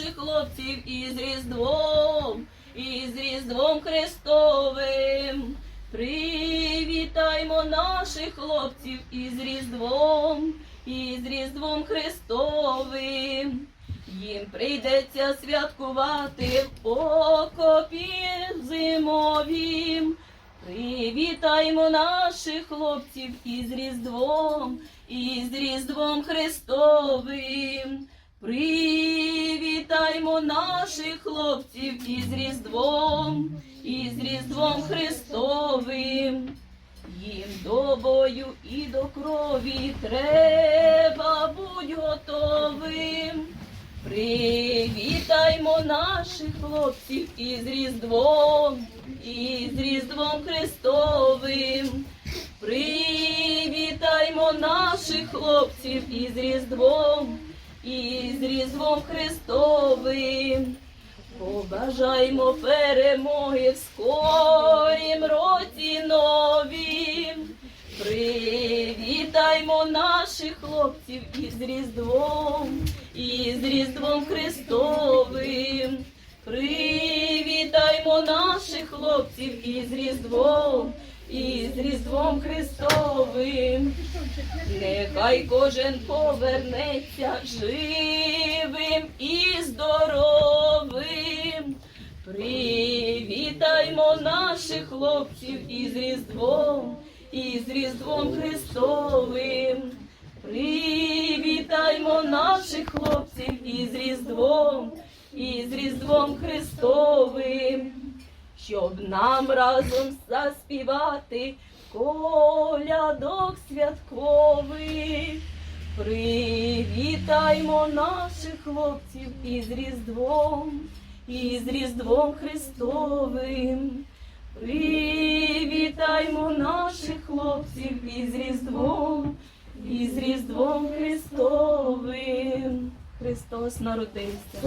хлопців із Різдвом, із Різдвом Христовим. Привітаймо наших хлопців із Різдвом, із Різдвом Христовим. Їм прийдеться святкувати в окопі зимовім. Привітаймо наших хлопців із Різдвом, із Різдвом Христовим. Привітаймо наших хлопців із Різдвом, із Різдвом Христовим. Їм до бою і до крові треба будь готовим. Привітаймо наших хлопців із Різдвом, із Різдвом Христовим. Привітаймо наших хлопців із Різдвом, із Різдвом Христовим. Побажаймо перемоги в скорім році новім. Привітаймо наших хлопців із Різдвом, із Різдвом Христовим. Привітаймо наших хлопців із Різдвом, із Різдвом Христовим. Нехай кожен повернеться живим і здоровим. Привітаймо наших хлопців із Різдвом, із Різдвом Христовим. Привітаймо наших хлопців із Різдвом, із Різдвом Христовим щоб нам разом заспівати колядок святкових. Привітаймо наших хлопців із Різдвом, із Різдвом Христовим. Привітаймо наших хлопців із Різдвом, із Різдвом Христовим. Христос народився.